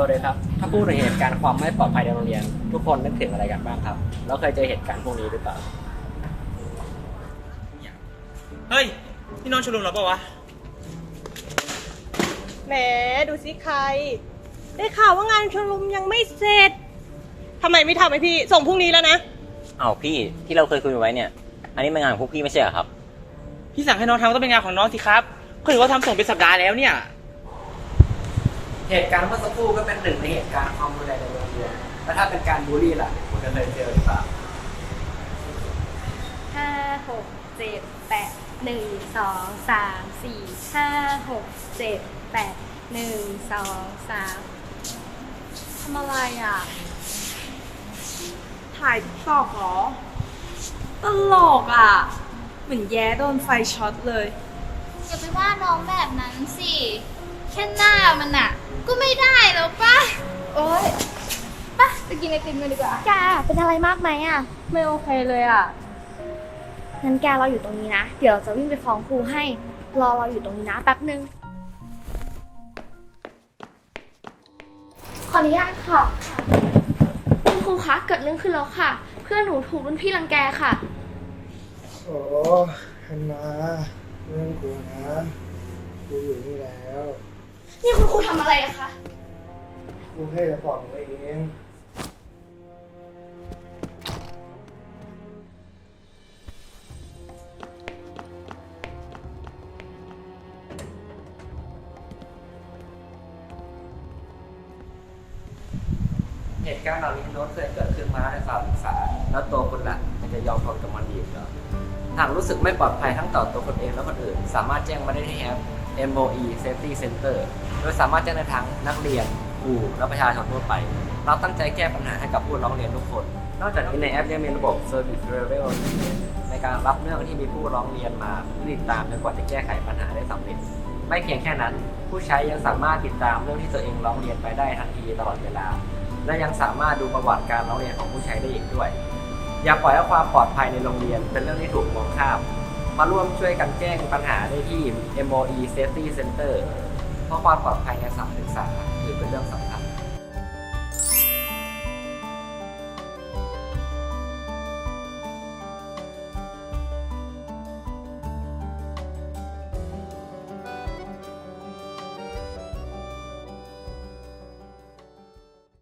สวัสดีครับ ถ้าพูดถึงเหตุการณ์ความไม่ปลอดภัยในโรงเรียน ทุกคนนึกถึงอะไรกันบ้างครับ แล้วเคยเจอเหตุการณ์พวกนี้หรือเปล่า เฮ้ย นี่น้องชมรมเราปะวะ แหมดูสิใคร ได้ข่าวว่างานชมรมยังไม่เสร็จทำไมไม่ทำให้พี่ ส่งพรุ่งนี้แล้วนะเอาพี่ที่เราเคยคุยกันไว้เนี่ย อันนี้เป็นงานของพวกพี่ไม่ใช่เหรอครับ พี่สั่งให้น้องทำก็ต้องเป็นงานของน้องสิครับ ก็ถือว่าทำส่งเป็นสัปดาห์แล้วเนี่ย เหตุการณ์เมื่อสักครู่ก็เป็นหนึ่งในเหตุการณ์ความรุนแรงในโรงเรียนแล้วถ้าเป็นการบูลลี่ล่ะคุณเคยเจอหรือเปล่าห้าหกเจ็ดแปดหนึ่งสองสามสี่ห้าหกเจ็ดแปดหนึ่งสองสามทำอะไรอะ ถ่ายทิกตอกเหรอ ตลกอะ เหมือนแย้โดนไฟช็อตเลย อย่าไปว่าน้องแบบนั้นสิ แค่หน้ามันอะก็ไม่ได้แล้วป่ะโอ๊ยป่ะไปกินไอติมกันดีกว่าแกเป็นอะไรมากไหมอะ ไม่โอเคเลยอะ งั้นแกเราอยู่ตรงนี้นะ เดี๋ยวเราจะวิ่งไปฟ้องครูให้ รอเราอยู่ตรงนี้นะแป๊บนึง ขออนุญาตค่ะ คุณครูคะ เกิดเรื่องขึ้นแล้วค่ะ เพื่อนหนูถูกรุ่นพี่รังแกค่ะ โอ้ฮันนาเรื่องกูนะกูอยู่นี่แล้ว นี่คุณครูทำอะไรอะคะ กูแค่จะบอกมึงเองเหตุการณ์เหล่านี้โน้ตเคยเกิดขึ้นมาในสาวศึกษา แล้วตัวคุณล่ะมันจะยอมทนกับมันอีกเหรอหากรู้สึกไม่ปลอดภัยทั้งต่อตัวคนเองและคนอื่น สามารถแจ้งมาได้ที่แอป MOE Safety Center โดยสามารถแจ้งได้ทั้งนักเรียนครูและประชาชนทั่วไป เราตั้งใจแก้ปัญหาให้กับผู้ร้องเรียนทุกคน นอกจากนี้ในแอปยังมีระบบ Service Level ในการรับเรื่องที่มีผู้ร้องเรียนมาติดตามจนกว่าจะแก้ไขปัญหาได้สำเร็จ ไม่เพียงแค่นั้น ผู้ใช้ยังสามารถติดตามเรื่องที่ตัวเองร้องเรียนไปได้ทันทีตลอดเวลา และยังสามารถดูประวัติการร้องเรียนของผู้ใช้ได้อีกด้วย อย่าปล่อยให้ความปลอดภัยในโรงเรียนเป็นเรื่องที่ถูกมองข้าม มาร่วมช่วยกันแจ้งปัญหาได้ที่ MOE Safety Center เพราะความปลอดภัยในสถานศึกษาถือเป็นเรื่องสำคัญ